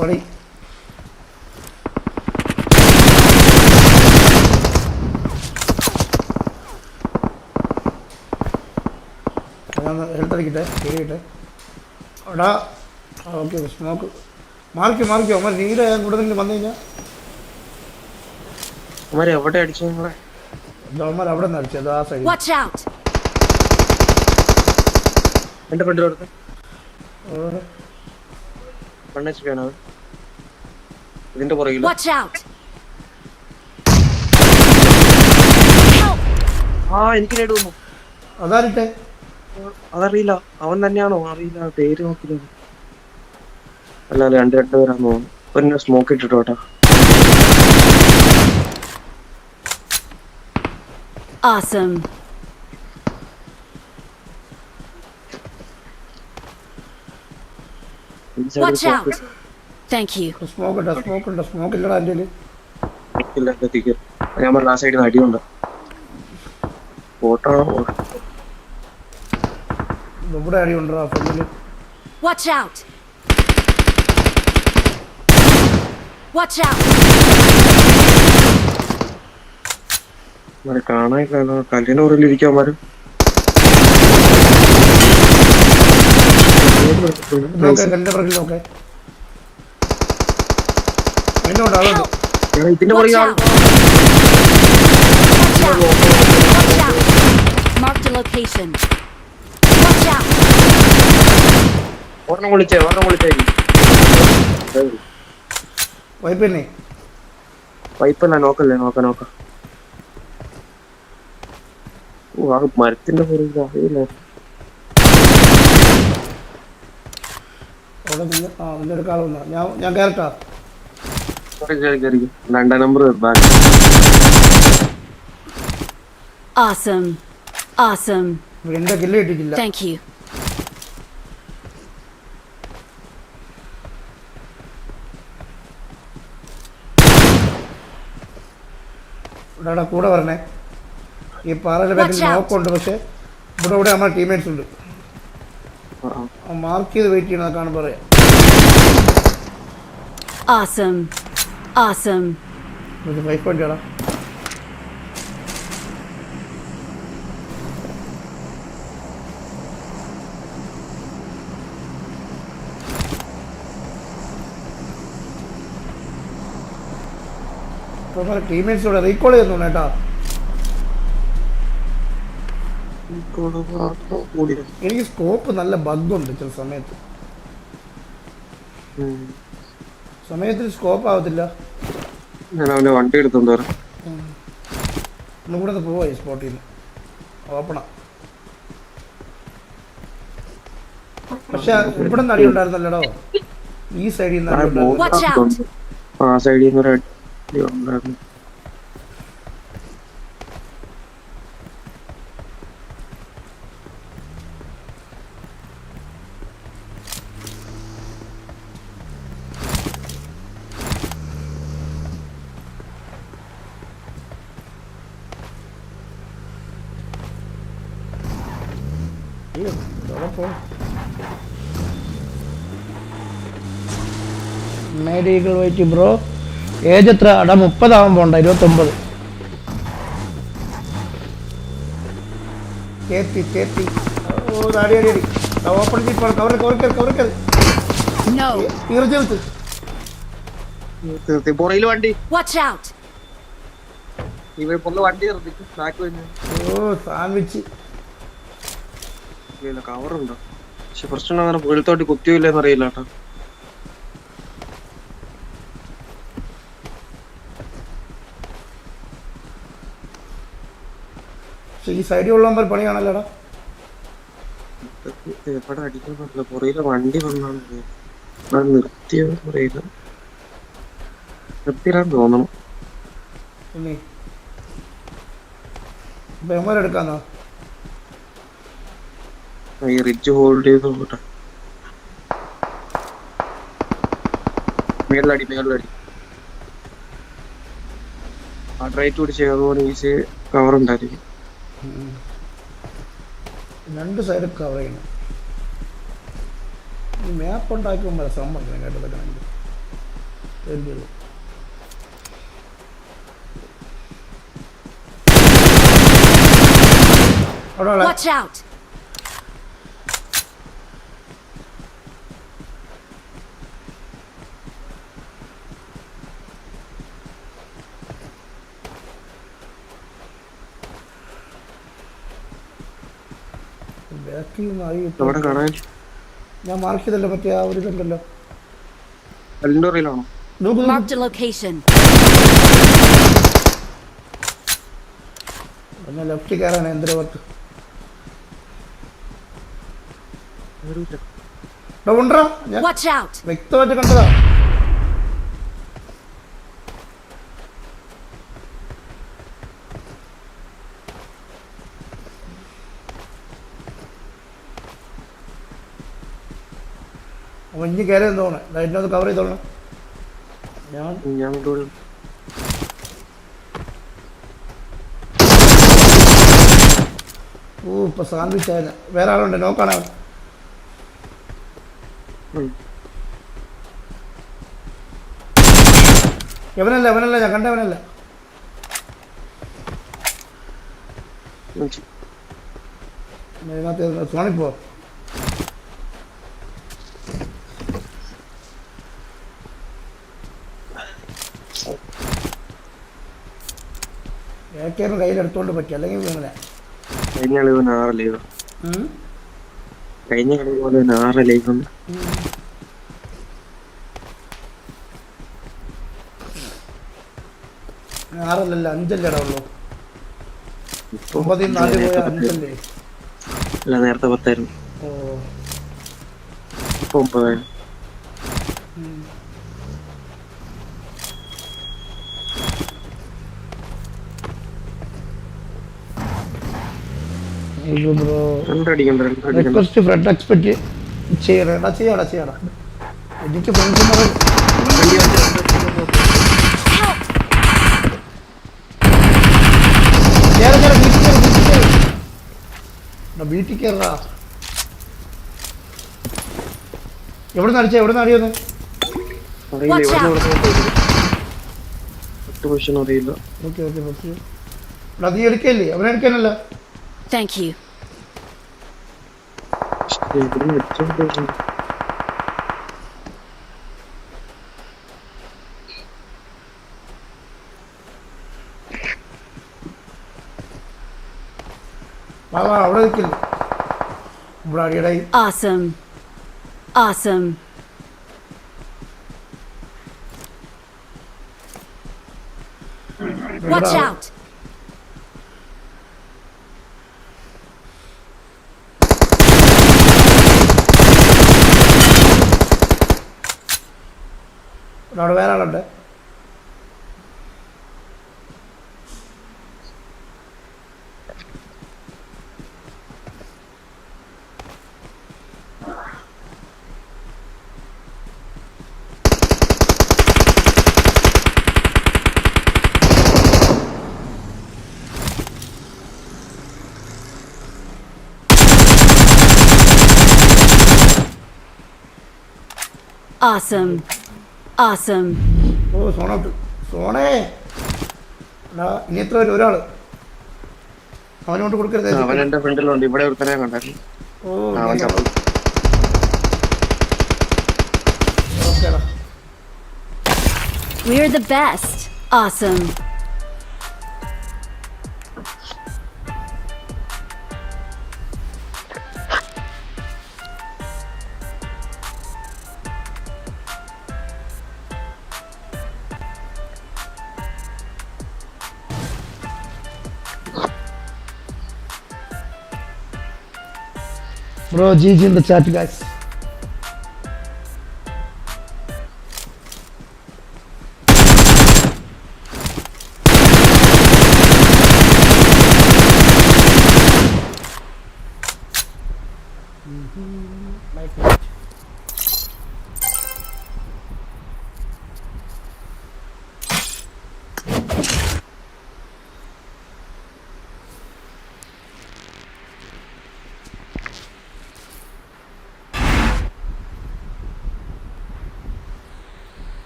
പൊടി ഞാൻ ഹെൽത്ത് അടിക്കട്ടെ ശരിയട്ടെ എടാ ഓക്കെ സ്മോക്ക് മാറിക്കോ മാറിക്കോ അമ്മ നീല കൂടുതൽ വന്നു കഴിഞ്ഞാൽ എവിടെ അടിച്ചു നിങ്ങളെ? അവന്മാർ അവിടെ നിന്ന് അടിച്ചത് ആ സൈഡ് Watch out! എന്റെ ഫ്രണ്ടിലോട്ട് കണ്ണച്ചിട്ടാണ് അവൻ. ഇതിന്റെ പുറകിൽ. ആ എനിക്ക് നേട് വന്നു. അതാരിട്ടെ അതറിയില്ല. അവൻ തന്നെയാണോ? അറിയില്ല. പേര് നോക്കില്ല. അല്ല അല്ല രണ്ട് രണ്ട് പേരാന്ന് തോന്നുന്നു smoke ഇട്ടിട്ടോ awesome Awesome. Watch out! Thank you. Smoke ഉണ്ടോ? സ്മോക്ക് ഉണ്ടോ? സ്മോക്ക് ഇല്ലടാ എന്റെ. ഇല്ല എത്തിക്ക് ഞാൻ പറഞ്ഞ ആ സൈഡിൽ അടിയുണ്ട്. ഫോട്ടോ ഇവിടെ അടി ഉണ്ടോ ഫ്രണ്ടിൽ Watch out! Watch out! കാണാനില്ലല്ലോ കല്ലിന്റെ പുറകിൽ ഇരിക്കാൻ മാരും നോക്കേ എന്റെ പുറകിൽ നോക്കെ അതിന്റെ ഉണ്ട് അതുണ്ട് ഇതിന്റെ Watch പുറകിൽ out! Watch out! Watch out! ഒരെണ്ണം വിളിച്ചേ ഒരെണ്ണം വിളിച്ചേ. വൈപ്പ് തന്നെ. നോക്കല്ലേ നോക്ക നോക്ക. ഓ ആ മരത്തിന്റെ പുറകിൽ അറിയില്ല അവിടെ നിന്ന് ആ നിന്റെ എടുക്കാതെ ഞാൻ ഞാൻ കയറട്ടാ രണ്ടാം നമ്പർ ബാക്ക് Awesome. Awesome. എന്റെ കില്ല് കിട്ടിയിട്ടില്ല Thank you. ഇവിടെ കൂടെ പറഞ്ഞേ ഈ പാറയുടെ ബാക്കിൽ. നോക്കുണ്ട് പക്ഷെ ഇവിടെ ഇവിടെ നമ്മുടെ ടീംമേറ്റ്സ് ഉണ്ട് മാർക്ക് ചെയ്ത് വെയിറ്റ് ചെയ്യണം കാണുമ്പോൾ പറയാം Awesome. Awesome. ഇത് ഫൈവ് പോയിന്റ് ആടാ ടീമേറ്റ്സ് റീകോൾ ചെയ്യുന്നു കേട്ടോ. എനിക്ക് സ്കോപ്പ് നല്ല ബഗ്ഗുണ്ട് ചില സമയത്ത്. സമയത്തിന് സ്കോപ്പ് ആവത്തില്ല ഞാൻ അവന്റെ വണ്ടി എടുത്തോണ്ട് വരാം ഒന്നും കൂടെ പോവായി പോവാ സ്പോട്ടിൽ നിന്ന് ഓപ്പണാ പക്ഷെ ഇവിടെ നടി ഉണ്ടായിരുന്നല്ലോ ഉണ്ടായിരുന്നല്ലോടോ ഈ സൈഡിൽ നിന്ന്. ആ സൈഡിൽ നിന്ന് ഒരു അടി ഉണ്ടായിരുന്നു അയ്യോ, ഇവിടെ പോ. മേരീകൾ വൈറ്റ് ബ്രോ ഏജ് എത്ര? അവിടെ മുപ്പതാവാൻ പോണ്ട ഇരുപത്തൊമ്പത്. കേത്തി കേത്തി ഓ അടി അടി അടി. ഓപ്പൺ ചെയ്ത് cover cover cover cover No. തീർച്ചയായിട്ടും നിർത്തി പുറകിൽ വണ്ടി. Watch out. ഇവ പുറകിൽ വണ്ടി ഓ സാൻവിച്ച് ഇല്ല കവറുണ്ടോ? പക്ഷെ പ്രശ്നം അങ്ങനെ വെളുത്തോട്ട് കുത്തിയോ ഇല്ലെന്ന് അറിയില്ല കേട്ടോ. ഈ സൈഡിൽ ഉള്ള പണിയാണല്ലോടാ എവിടെ അടിക്കുന്നില്ല പുറകിലെ വണ്ടി വന്നാണ് അത് നിർത്തിയോ അറിയില്ല നിർത്തിയില്ലാന്ന് തോന്നണം. എടുക്കാന്നോ ഈ റിഡ്ജ് ഹോൾഡ് ചെയ്ത് നോക്കട്ടെ മേളിലടി മേളിലടി. ആ റൈറ്റ് പിടിച്ച് അതുപോലെ ഈസി കവർ ഉണ്ടായിരിക്കും. രണ്ട് സൈഡ് കവർ ചെയ്യണം. ഈ മാപ്പ് ഉണ്ടാക്കുമ്പോൾ സമ്മർദ്ദം കേട്ടതൊക്കെ വേണ്ടിയുള്ളൂ അവിടെ ഉള്ള Watch out! ബാക്കിൽ അവിടെ കാണാൻ ഞാൻ മാർക്ക് ചെയ്തല്ലോ മറ്റേ ആ ഒരു ഇതുണ്ടല്ലോ കല്ലിന്റെ നോക്ക് നോക്ക്. Marked a location. ഒന്ന് ലെഫ്റ്റ് കയറാണ് എന്തൊരു പുറത്ത് ഉണ്ടോ ഞാൻ! വ്യക്തമായിട്ട് കണ്ടതാ ഇനി കയറി തോന്നണേ ലൈറ്റിനൊന്ന് കവർ ചെയ്തോളണം. ഞാൻ ഞാൻ ഓ ഇപ്പൊ സാൻഡ്വിച്ച് ആയിരുന്നു വേറെ ആളുണ്ട് നോക്കാണ്. എവനല്ല എവനല്ല ഞാൻ കണ്ടവനല്ല ഇതിനകത്ത് സോണിപ്പോ ഏക്കേറും കയ്യിലെടുത്തോണ്ട് പറ്റി. അല്ലെങ്കിൽ വീണല്ലേ കഴിഞ്ഞ കളി പോലെ ആറ് ലൈവ്. കഴിഞ്ഞ കളി പോലെ തന്നെ ആറ് ലൈവ്. ഉണ്ട് ആറല്ലല്ല അഞ്ചല്ലേ ഉള്ളൂ ഒമ്പതിൽ നാല് പോയ നേരത്തെ പത്ത്- അഞ്ചല്ലേ? അല്ല നേരത്തെ പത്തായിരുന്നു. ഓ. ഇപ്പൊ അയ്യോ ബ്രോ റിക്വസ്റ്റ് ഫ്രണ്ട് എക്സ്പെക്ട് ചെയ്യണടാ ചെയ്യടാ ചെയ്യടാ എനിക്ക് കേറ് വീട്ടിൽ കയറാ എവിടെ എവിടെ അറിയില്ല ഓക്കെ നീ എടുക്കല്ലേ? Thank you. ഇവിടുന്ന് വെച്ചോണ്ട് വാ വാ അവിടെ നിൽക്കില്ലേ ഇവിടെ അടിയടായി Awesome. Awesome. Watch out! അവിടെ വേറെ ആളുണ്ട് Awesome. Awesome. ഓ സോണോട്ട് സോണേ എടാ ഇനി എത്ര പേര് ഒരാൾ അവനോട്ട് കൊടുക്കരുത് അവൻ എന്റെ ഫ്രണ്ടിലുണ്ട് ഇവിടെ ഒരുത്തനെ കണ്ടായിരുന്നു ഓ അവൻ ചത്തു. ഓക്കേടാ We're the best. Awesome. Bro, GG in the chat, guys. Mm-hmm. Like